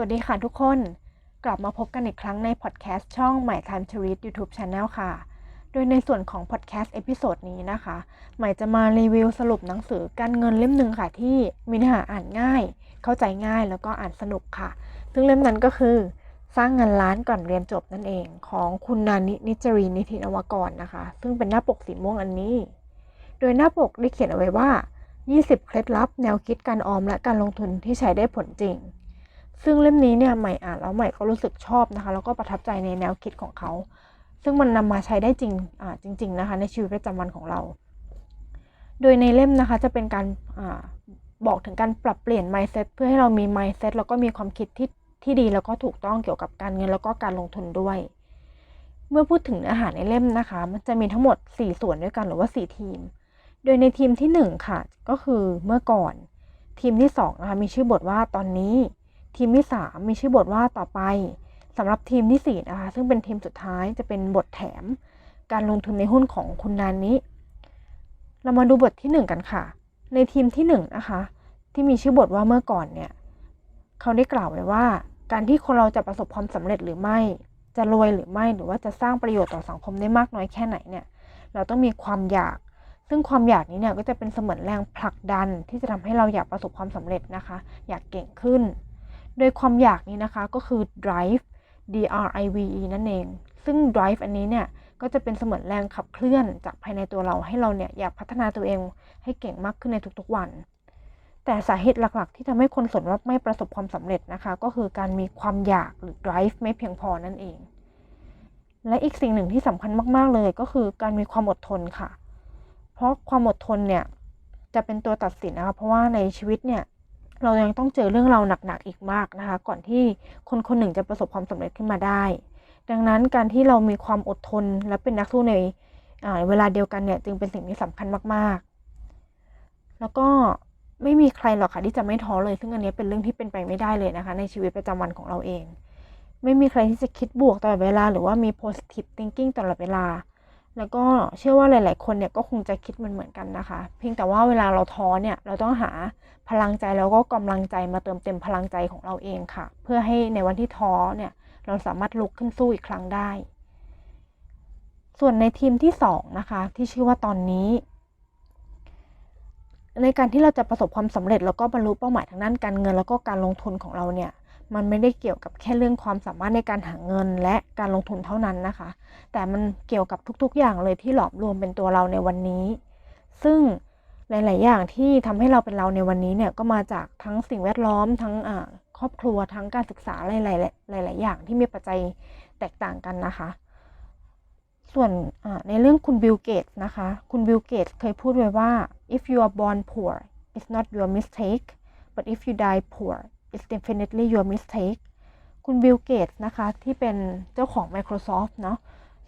วัสดีค่ะทุกคน กลับมาพบกันอีกครั้งในพอดแคสต์ช่อง My Time to Read YouTube Channel ค่ะ โดยในส่วนของพอดแคสต์เอพิโซดนี้นะคะใหม่จะมารีวิวสรุปหนังสือการเงินเล่มหนึ่งค่ะ ที่มีเนื้อหาอ่านง่าย เข้าใจง่ายแล้วก็อ่านสนุกค่ะ ซึ่งเล่มนั้นก็คือ สร้างเงินล้านก่อนเรียนจบนั่นเอง ของคุณนานินิจรีนิธินวกรนะคะ ซึ่งเป็นหน้าปกสีม่วงอันนี้ โดยหน้าปกได้เขียนเอาไว้ว่า 20 เคล็ดลับ แนวคิดการออมและการลงทุนที่ใช้ได้ผลจริง ซึ่งเล่มนี้เนี่ยใหม่อ่านแล้วใหม่ก็รู้สึกชอบนะคะ แล้วก็ประทับใจในแนวคิดของเขา ซึ่งมันนำมาใช้ได้จริงอ่าจริง ๆนะคะ ในชีวิตประจำวันของเรา โดยในเล่มนะคะจะเป็นการอาบอกถึงการปรับเปลี่ยน mindset เพื่อให้เรามี mindset แล้วก็มีความคิดที่ที่ดีแล้วก็ถูกต้องเกี่ยวกับการเงินแล้วก็การลงทุนด้วย เมื่อพูดถึงเนื้อหาในเล่มนะคะ มันจะมีทั้งหมด 4 ส่วนด้วยกันหรือว่า 4 ทีม โดยในทีมที่ 1 ค่ะ ก็คือเมื่อก่อน ทีมที่2นะคะมีชื่อบทว่าตอนนี้ ทีมที่ 3 มีชื่อบทว่าต่อไปสำหรับทีมที่ 4 นะคะ ซึ่งเป็นทีมสุดท้ายจะเป็นบทแถม การลงทุนในหุ้นของคุณนานิเรามาดูบทที่ 1 กันค่ะ ในทีมที่1นะคะที่มีชื่อบทว่าเมื่อก่อนเนี่ยเขาได้กล่าวไว้ว่า การที่คนเราจะประสบความสำเร็จหรือไม่ จะรวยหรือไม่หรือว่าจะสร้างประโยชน์ต่อสังคมได้มากน้อยแค่ไหนเนี่ยเราต้องมีความอยาก ซึ่งความอยากนี้เนี่ยก็จะเป็นเสมือนแรงผลักดันที่จะทำให้เราอยากประสบความสำเร็จนะคะ อยากเก่งขึ้น โดยความอยากนี้นะคะก็คือ drive D R I V E นั่นเอง ซึ่ง drive อันนี้เนี่ยก็จะเป็นเสมือนแรงขับเคลื่อนจากภายในตัวเราให้เราเนี่ยอยากพัฒนาตัวเองให้เก่งมากขึ้นในทุกๆวัน แต่สาเหตุหลักๆ ที่ทำให้คนส่วนมากไม่ประสบความสำเร็จนะคะ ก็คือการมีความอยากหรือ drive ไม่เพียงพอนั่นเอง และอีกสิ่งหนึ่งที่สำคัญมากๆเลยก็คือการมีความอดทนค่ะ เพราะความอดทนเนี่ยจะเป็นตัวตัดสินนะคะเพราะว่าในชีวิตเนี่ย เรายังต้องเจอเรื่องเราวหนักๆอีกมากนะคะ ก่อนที่คนคนหนึ่งจะประสบความสำเร็จขึ้นมาได้ ดังนั้นการที่เรามีความอดทนและเป็นนักสู้ในเวลาเดียวกันเนี่ยจึงเป็นสิ่งที่สำคัญมากๆ แล้วก็ไม่มีใครหรอกค่ะที่จะไม่ท้อเลย ซึ่งอันนี้เป็นเรื่องที่เป็นไปไม่ได้เลยนะคะ ในชีวิตประจำวันของเราเอง ไม่มีใครที่จะคิดบวกตลอดเวลา หรือว่ามี positive thinking ตลอดเวลา แล้วก็เชื่อว่าหลาย ๆ คนเนี่ยก็คงจะคิดมันเหมือนกันนะคะ เพียงแต่ว่าเวลาเราท้อเนี่ยเราต้องหาพลังใจแล้วก็กำลังใจมาเติมเต็มพลังใจของเราเองค่ะ เพื่อให้ในวันที่ท้อเนี่ยเราสามารถลุกขึ้นสู้อีกครั้งได้ ส่วนในทีมที่2นะคะที่ชื่อว่าตอนนี้ ในการที่เราจะประสบความสำเร็จแล้วก็บรรลุเป้าหมายทางด้านการเงิน แล้วก็การลงทุนของเราเนี่ย มันไม่ได้เกี่ยวกับแค่เรื่องความสามารถในการหาเงินและการลงทุนเท่านั้นนะคะ แต่มันเกี่ยวกับทุกๆ อย่างเลยที่หลอมรวมเป็นตัวเราในวันนี้ ซึ่งหลาย ๆ อย่างที่ทำให้เราเป็นเราในวันนี้เนี่ยก็มาจากทั้งสิ่งแวดล้อมทั้งครอบครัวทั้งการศึกษาหลายๆหลาย ๆ อย่างที่มีปัจจัยแตกต่างกันนะคะ ส่วนในเรื่องคุณบิลเกตนะคะ คุณบิลเกตเคยพูดไว้ว่า if you are born poor it's not your mistake but if you die poor it's definitely your mistake คุณบิลเกตนะคะ ที่เป็นเจ้าของ Microsoft เนาะ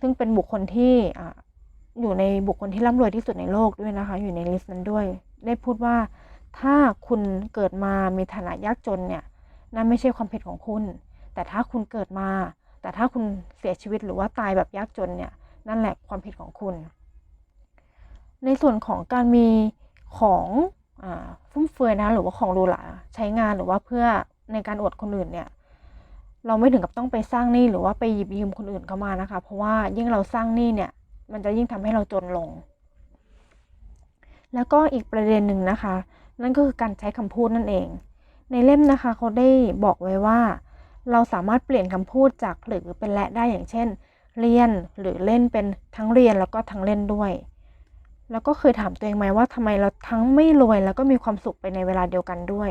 ซึ่งเป็นบุคคลที่อยู่ในบุคคลที่ร่ำรวยที่สุดในโลกด้วยนะคะ อยู่ในลิสต์นั้นด้วย ได้พูดว่าถ้าคุณเกิดมามีฐานะยากจนเนี่ยนั่นไม่ใช่ความผิดของคุณ แต่ถ้าคุณเกิดมา แต่ถ้าคุณเสียชีวิตหรือว่าตายแบบยากจนเนี่ยนั่นแหละความผิดของคุณ ในส่วนของการมีของ ฟุ่มเฟือยนะหรือว่าของดูหลาใช้งานหรือว่าเพื่อในการอวดคนอื่นเนี่ย เราไม่ถึงกับต้องไปสร้างหนี้หรือว่าไปหยิบยืมคนอื่นเข้ามานะคะ เพราะว่ายิ่งเราสร้างหนี้เนี่ย มันจะยิ่งทำให้เราจนลง แล้วก็อีกประเด็นหนึ่งนะคะ นั่นก็คือการใช้คำพูดนั่นเอง ในเล่มนะคะเขาได้บอกไว้ว่า เราสามารถเปลี่ยนคำพูดจากหรือเป็นและได้อย่างเช่น เรียนหรือเล่นเป็นทั้งเรียนแล้วก็ทั้งเล่นด้วย แล้วก็เคยถามตัวเองไหมว่าทำไมเราทั้งไม่รวยแล้วก็มีความสุขไปในเวลาเดียวกันด้วย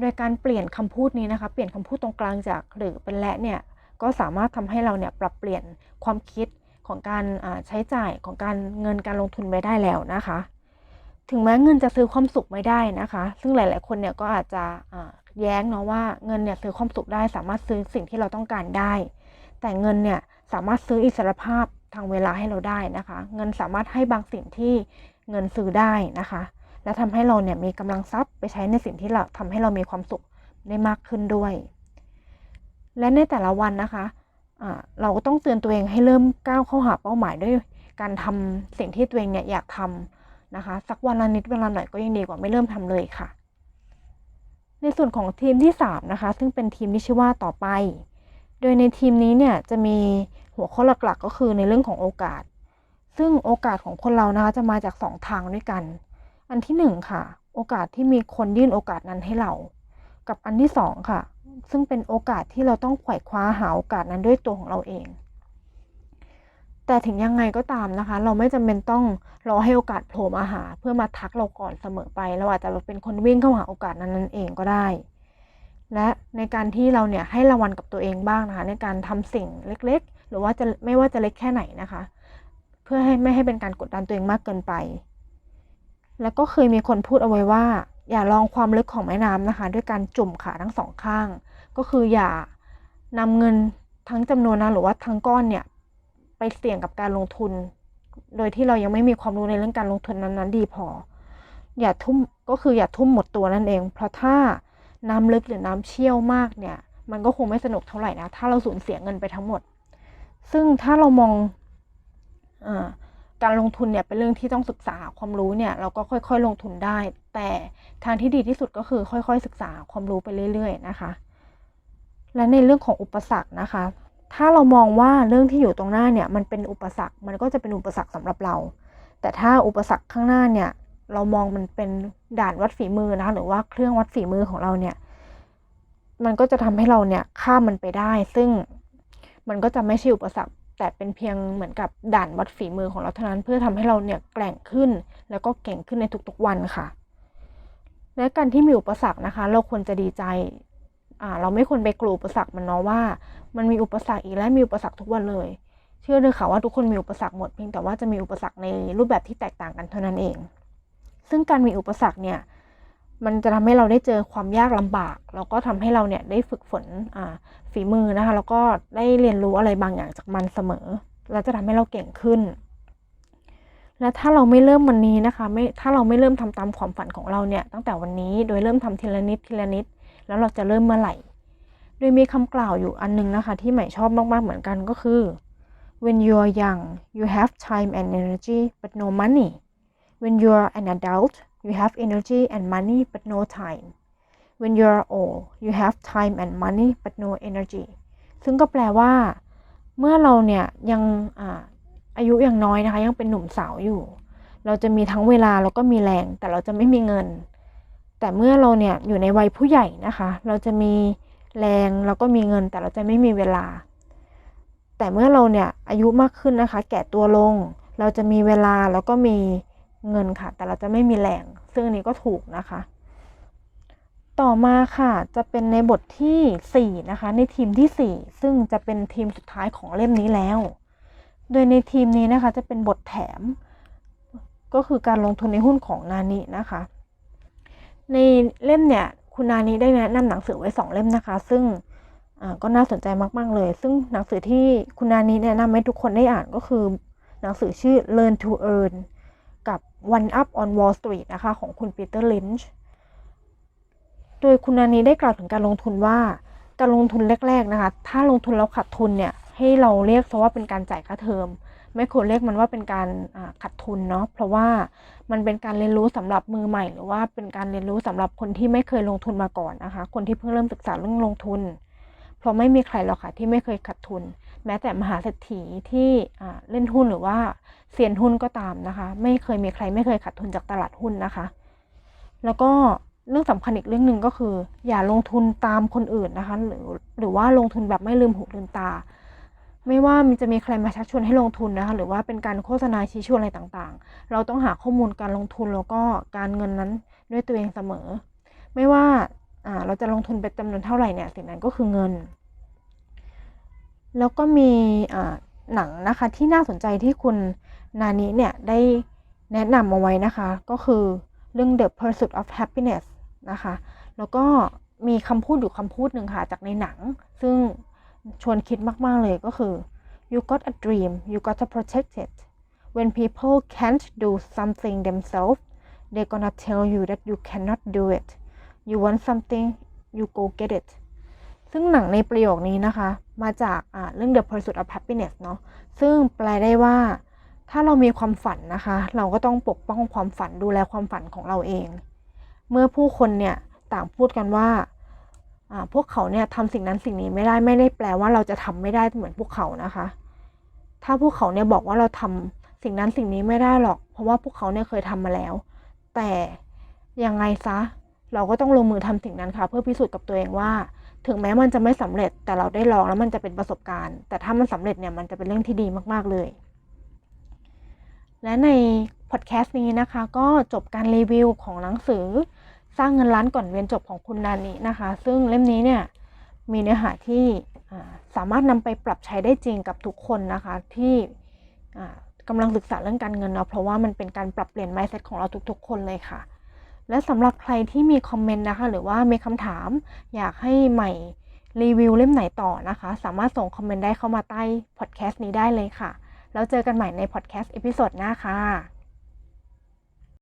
โดยการเปลี่ยนคำพูดนี้นะคะ เปลี่ยนคำพูดตรงกลางจากหรือเป็นและเนี่ย ก็สามารถทำให้เราเนี่ยปรับเปลี่ยนความคิดของการใช้จ่ายของการเงินการลงทุนไปได้แล้วนะคะ ถึงแม้เงินจะซื้อความสุขไม่ได้นะคะ ซึ่งหลาย ๆ คนเนี่ยก็อาจจะแย้งเนาะว่าเงินเนี่ยซื้อความสุขได้ สามารถซื้อสิ่งที่เราต้องการได้ แต่เงินเนี่ยสามารถซื้ออิสรภาพ ทางเวลาให้เราได้นะคะ เงินสามารถให้บางสิ่งที่เงินซื้อได้นะคะ และทำให้เราเนี่ยมีกำลังทรัพย์ไปใช้ในสิ่งที่เราทำให้เรามีความสุขได้มากขึ้นด้วย และในแต่ละวันนะคะะเราก็ต้องเตือนตัวเองให้เริ่มก้าวเข้าหาเป้าหมายด้วยการทำสิ่งที่ตัวเองเนี่ยอยากทำนะคะ สักวันละนิดเวลาหน่อยก็ยังดีกว่าไม่เริ่มทำเลยค่ะในในส่วนของทีมที่3นะคะซึ่งเป็นทีมที่ชื่อว่าต่อไป โดยในทีมนี้เนี่ยจะมี หัวข้อหลักๆ ก็คือในเรื่องของโอกาส ซึ่งโอกาสของคนเรานะคะจะมาจาก 2 ทางด้วยกัน อันที่ 1 ค่ะ โอกาสที่มีคนยื่นโอกาสนั้นให้เรา กับอันที่ 2 ค่ะ ซึ่งเป็นโอกาสที่เราต้องไขว่คว้าหาโอกาสนั้นด้วยตัวของเราเอง แต่ถึงยังไงก็ตามนะคะ เราไม่จำเป็นต้องรอให้โอกาสโผล่มาหา เพื่อมาทักเราก่อนเสมอไปเราอาจจะเป็นคนวิ่งเข้าหาโอกาสนั้นนั่นเองก็ได้และในการที่เราเนี่ยให้รางวัลกับตัวเองบ้างนะคะในการทำสิ่งเล็ก รือว่าจะไม่ว่าจะเล็กแค่ไหนนะคะ เพื่อให้ไม่ให้เป็นการกดดันตัวเองมากเกินไป แล้วก็เคยมีคนพูดเอาไว้ว่า อย่าลองความลึกของแม่น้ำนะคะ ด้วยการจุ่มขาทั้งสองข้าง ก็คืออย่านำเงินทั้งจำนวนนะหรือว่าทั้งก้อนเนี่ยไปเสี่ยงกับการลงทุน โดยที่เรายังไม่มีความรู้ในเรื่องการลงทุนนั้นๆ ดีพอ อย่าทุ่มก็คืออย่าทุ่มหมดตัวนั่นเอง เพราะถ้าน้ำลึกหรือน้ำเชี่ยวมากเนี่ย มันก็คงไม่สนุกเท่าไหร่นะ ถ้าเราสูญเสียเงินไปทั้งหมด ซึ่งถ้าเรามองอการลงทุนเนี่ยเป็นเรื่องที่ต้องศึกษาความรู้เนี่ยเราก็ค่อยๆ ลงทุนได้ แต่ทางที่ดีที่สุดก็คือค่อยๆ ศึกษาความรู้ไปเรื่อย ๆ นะคะ และในเรื่องของอุปสรรคนะคะ ถ้าเรามองว่าเรื่องที่อยู่ตรงหน้าเนี่ยมันเป็นอุปสรรค มันก็จะเป็นอุปสรรคสำหรับเรา แต่ถ้าอุปสรรคข้างหน้าเนี่ยเรามองมันเป็นด่านวัดฝีมือนะคะหรือว่าเครื่องวัดฝีมือของเราเนี่ย มันก็จะทำให้เราเนี่ยข้ามมันไปได้ ซึ่ง มันก็จะไม่ใช่อุปสรรค แต่เป็นเพียงเหมือนกับด่านวัดฝีมือของเราเท่านั้น เพื่อทำให้เราเนี่ยแกร่งขึ้น แล้วก็เก่งขึ้นในทุกๆวันค่ะ และการที่มีอุปสรรคนะคะ เราควรจะดีใจเราไม่ควรไปกลัวอุปสรรคมันเนาะว่า มันมีอุปสรรคอีกและมีอุปสรรคทุกวันเลย เชื่อเลยค่ะว่าทุกคนมีอุปสรรคหมดเพียงแต่ว่าจะมีอุปสรรคในรูปแบบที่แตกต่างกันเท่านั้นเอง ซึ่งการมีอุปสรรคเนี่ย มันจะทำให้เราได้เจอความยากลำบาก แล้วก็ทำให้เราเนี่ยได้ฝึกฝนฝีมือนะคะ แล้วก็ได้เรียนรู้อะไรบางอย่างจากมันเสมอ แล้วจะทำให้เราเก่งขึ้น และถ้าเราไม่เริ่มวันนี้นะคะ ไม่ถ้าเราไม่เริ่มทำตามความฝันของเราเนี่ย ตั้งแต่วันนี้โดยเริ่มทำทีละนิดทีละนิด แล้วเราจะเริ่มเมื่อไหร่ โดยมีคำกล่าวอยู่อันนึงนะคะ ที่ใหม่ชอบมาก ๆ เหมือนกันก็คือ when you are young you have time and energy but no money when you are an adult you have energy and money but no time when you are old you have time and money but no energy ซึ่งก็แปลว่า เมื่อเราเนี่ยยังอาอายุยังน้อยนะคะ ยังเป็นหนุ่มสาวอยู่ เราจะมีทั้งเวลาแล้วก็มีแรง แต่เราจะไม่มีเงิน แต่เมื่อเราเนี่ยอยู่ในวัยผู้ใหญ่นะคะ เราจะมีแรงแล้วก็มีเงิน แต่เราจะไม่มีเวลา แต่เมื่อเราเนี่ยอายุมากขึ้นนะคะ แก่ตัวลง เราจะมีเวลาแล้วก็มี เงินค่ะ แต่เราจะไม่มีแรง ซึ่งอันนี้ก็ถูกนะคะ ต่อมาค่ะจะเป็นในบทที่ 4 นะคะ ในทีมที่ 4 ซึ่งจะเป็นทีมสุดท้ายของเล่มนี้แล้ว โดยในทีมนี้นะคะจะเป็นบทแถม ก็คือการลงทุนในหุ้นของนานินะคะ ในเล่มเนี่ยคุณนานิได้แนะนำหนังสือไว้ 2 เล่มนะคะ ซึ่งก็น่าสนใจมาก ๆ เลย ซึ่งหนังสือที่คุณนานิแนะนำให้ทุกคนได้อ่านก็คือ หนังสือชื่อ Learn to Earn กับ One Up on Wall Street นะคะของคุณปีเตอร์ลินช์โดยคุณนานีได้กล่าวถึงการลงทุนว่า การลงทุนแรก ๆ นะคะ ถ้าลงทุนแล้วขาดทุนเนี่ย ให้เราเรียกซะว่าเป็นการจ่ายค่าเทอม ไม่ควรเรียกมันว่าเป็นการขาดทุนเนาะ เพราะว่ามันเป็นการเรียนรู้สำหรับมือใหม่ หรือว่าเป็นการเรียนรู้สำหรับคนที่ไม่เคยลงทุนมาก่อนนะคะ คนที่เพิ่งเริ่มศึกษาเรื่องลงทุน เพราะไม่มีใครหรอกค่ะที่ไม่เคยขาดทุน แม้แต่มหาเศรษฐีที่เล่นหุ้นหรือว่าเซียนหุ้นก็ตามนะคะ ไม่เคยมีใครไม่เคยขาดทุนจากตลาดหุ้นนะคะ แล้วก็เรื่องสำคัญอีกเรื่องหนึ่งก็คือ อย่าลงทุนตามคนอื่นนะคะ หรือหรือว่าลงทุนแบบไม่ลืมหูลืมตา ไม่ว่ามันจะมีใครมาชักชวนให้ลงทุนนะคะ หรือว่าเป็นการโฆษณาชี้ชวนอะไรต่างๆ เราต้องหาข้อมูลการลงทุนแล้วก็การเงินนั้นด้วยตัวเองเสมอ ไม่ว่าเราจะลงทุนเป็นจำนวนเท่าไหร่เนี่ยสิ่งนั้นก็คือเงิน แล้วก็มีหนังนะคะที่น่าสนใจที่คุณนานิเนี่ยได้แนะนำเอาไว้นะคะ ก็คือเรื่อง The Pursuit of Happiness นะคะ แล้วก็มีคำพูดอยู่คำพูดหนึ่งค่ะ จากในหนัง ซึ่งชวนคิดมาก ๆ เลยก็คือ you got a dream you got to protect it when people can't do something themselves they're gonna tell you that you cannot do it you want something you go get it ซึ่งหนังในประโยคนี้นะคะ มาจากเรื่อง The Pursuit of Happiness เนาะซึ่งแปลได้ว่าถ้าเรามีความฝันนะคะ เราก็ต้องปกป้องความฝันดูแลความฝันของเราเอง เมื่อผู้คนเนี่ยต่างพูดกันว่าอ่าพวกเขาเนี่ยทำสิ่งนั้นสิ่งนี้ไม่ได้ไม่ได้แปลว่าเราจะทำไม่ได้เหมือนพวกเขานะคะ ถ้าพวกเขาเนี่ยบอกว่าเราทำสิ่งนั้นสิ่งนี้ไม่ได้หรอก เพราะว่าพวกเขาเนี่ยเคยทำมาแล้ว แต่ยังไงซะเราก็ต้องลงมือทำสิ่งนั้นค่ะ เพื่อพิสูจน์กับตัวเองว่า ถึงแม้มันจะไม่สำเร็จแต่เราได้ลองแล้วมันจะเป็นประสบการณ์ แต่ถ้ามันสำเร็จเนี่ยมันจะเป็นเรื่องที่ดีมากๆเลย และในพอดแคสต์นี้นะคะ ก็จบการรีวิวของหนังสือสร้างเงินล้านก่อนเรียนจบของคุณนานินะคะ ซึ่งเล่มนี้เนี่ยมีเนื้อหาที่สามารถนำไปปรับใช้ได้จริงกับทุกคนนะคะ ที่กำลังศึกษาเรื่องการเงินเนาะเพราะว่ามันเป็นการปรับเปลี่ยน mindset ของเราทุกๆ คนเลยค่ะ และสำหรับใครที่มีคอมเมนต์นะคะ หรือว่ามีคำถาม อยากให้ใหม่รีวิวเล่มไหนต่อนะคะ สามารถส่งคอมเมนต์ได้เข้ามาใต้พอดแคสต์นี้ได้เลยค่ะ แล้วเจอกันใหม่ในพอดแคสต์เอพิโซดหน้าค่ะ